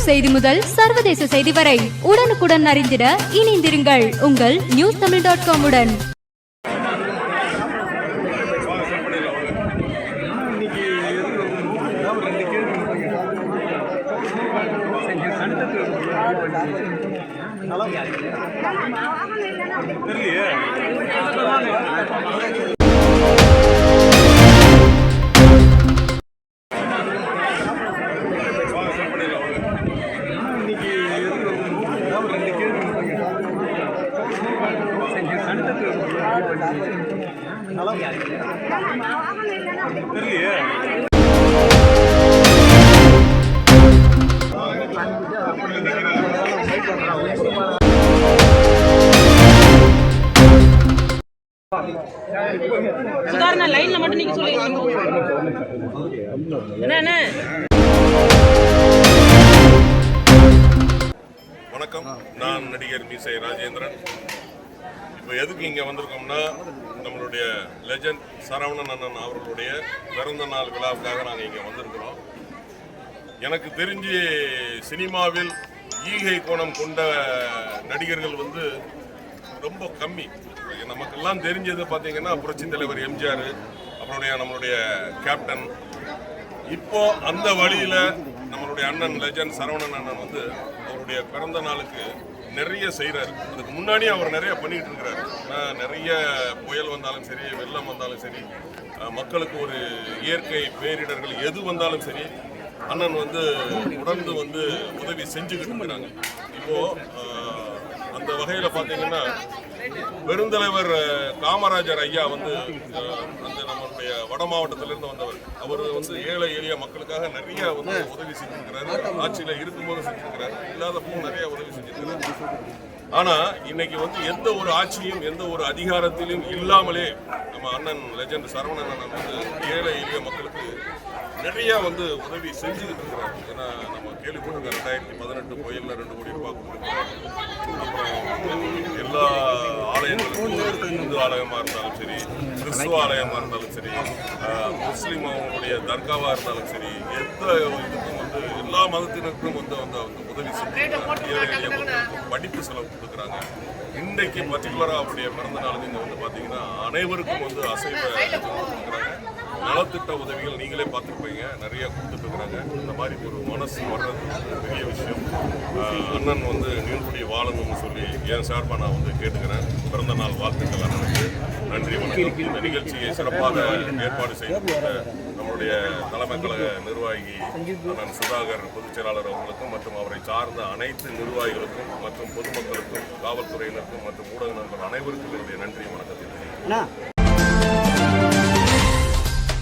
செய்தி முதல் சர்வதேச செய்தி வரை உடனுக்குடன் அறிந்திட இணைந்திருங்கள் உங்கள் நியூஸ் தமிழ் டாட் காம் உடன். சுதாரணா லைன்ல மட்டும் நீங்க சொல்லுங்க. என்ன? வணக்கம். நான் நடிகர் மீசை ராஜேந்திரன். இப்போ எதுக்கு இங்கே வந்திருக்கோம்னா நம்மளுடைய லெஜண்ட் சரவணன் அண்ணன் அவர்களுடைய பிறந்த நாள் விழாவுக்காக நாங்கள் இங்கே வந்திருக்கிறோம். எனக்கு தெரிஞ்சு சினிமாவில் ஈகை கோணம் கொண்ட நடிகர்கள் வந்து ரொம்ப கம்மி. நமக்கெல்லாம் தெரிஞ்சது பார்த்தீங்கன்னா புரட்சி தலைவர் எம்ஜிஆர் அப்புறம் நம்மளுடைய கேப்டன் இப்போ அந்த வழியில் நம்மளுடைய அண்ணன் லெஜண்ட் சரவணன் அண்ணன் வந்து அவருடைய பிறந்த நாளுக்கு நிறைய செய்கிறாரு அதுக்கு முன்னாடியே அவர் நிறைய பண்ணிகிட்டு இருக்கிறாரு. ஏன்னா நிறைய புயல் வந்தாலும் சரி வெள்ளம் வந்தாலும் சரி மக்களுக்கு ஒரு இயற்கை பேரிடர்கள் எது வந்தாலும் சரி அண்ணன் வந்து தொடர்ந்து வந்து உதவி செஞ்சுக்கிட்டு இருக்கிறாங்க இப்போது அந்த வகையில் பார்த்தீங்கன்னா பெருந்தலைவர் காமராஜர் ஐயா வந்து அந்த நம்ம வட மாவட்டத்திலிருந்து வந்தவர். அவர் வந்து ஏழை எளிய மக்களுக்காக நிறைய வந்து உதவி செஞ்சிருக்கிறாரு. ஆட்சியில் இருக்கும்போது செஞ்சிருக்கிறாரு. இல்லாதப்போ நிறைய உதவி செஞ்சிருக்கிறாரு. ஆனால் இன்னைக்கு வந்து எந்த ஒரு ஆட்சியும் எந்த ஒரு அதிகாரத்திலும் இல்லாமலே நம்ம அண்ணன் லெஜண்ட் சரவணன் அண்ணன் வந்து ஏழை எளிய மக்களுக்கு நிறைய வந்து உதவி செஞ்சுக்கிட்டு இருக்கிறாங்க ஏன்னா நம்ம கேள்விப்பட்டிருக்கோம் ரெண்டாயிரத்தி பதினெட்டு கோயிலில் ரெண்டு கோடி ரூபாய் கொடுத்துருக்கோம் அப்புறம் எல்லா ஆலயங்களுக்கும் இந்து ஆலயமாக இருந்தாலும் சரி கிறிஸ்துவ ஆலயமா இருந்தாலும் சரி முஸ்லிம் அவங்களுடைய தர்காவா இருந்தாலும் சரி எந்த இதுக்கும் வந்து எல்லா மதத்தினருக்கும் வந்து வந்து அவங்க உதவி மக்களுக்கு படிப்பு செலவு கொடுக்குறாங்க. இன்றைக்கு பர்டிகுலராக அவருடைய பிறந்த நாளுக்கு இங்கே வந்து பார்த்தீங்கன்னா அனைவருக்கும் வந்து அசைவ கொடுக்குறாங்க. நலத்திட்ட உதவிகள் நீங்களே பார்த்துருப்பீங்க நிறைய கொடுத்துட்டு இருக்கிறாங்க. இந்த மாதிரி ஒரு மனசு வர்றது பெரிய விஷயம். அண்ணன் வந்து நீள்குடி வாழணும்னு சொல்லி என் சார்பாக நான் வந்து கேட்டுக்கிறேன். பிறந்த நாள் வாழ்த்துக்கள் அண்ணனுக்கு நன்றி வணக்கம். இந்த நிகழ்ச்சியை சிறப்பாக ஏற்பாடு செய்து கொடுத்த நம்முடைய தலைமை கழக நிர்வாகி அண்ணன் சுதாகர் பொதுச் செயலாளர் அவர்களுக்கும் மற்றும் அவரை சார்ந்த அனைத்து நிர்வாகிகளுக்கும் மற்றும் பொதுமக்களுக்கும் காவல்துறையினருக்கும் மற்றும் ஊடக நண்பர் அனைவருக்கும் என்னுடைய நன்றி வணக்கத்தை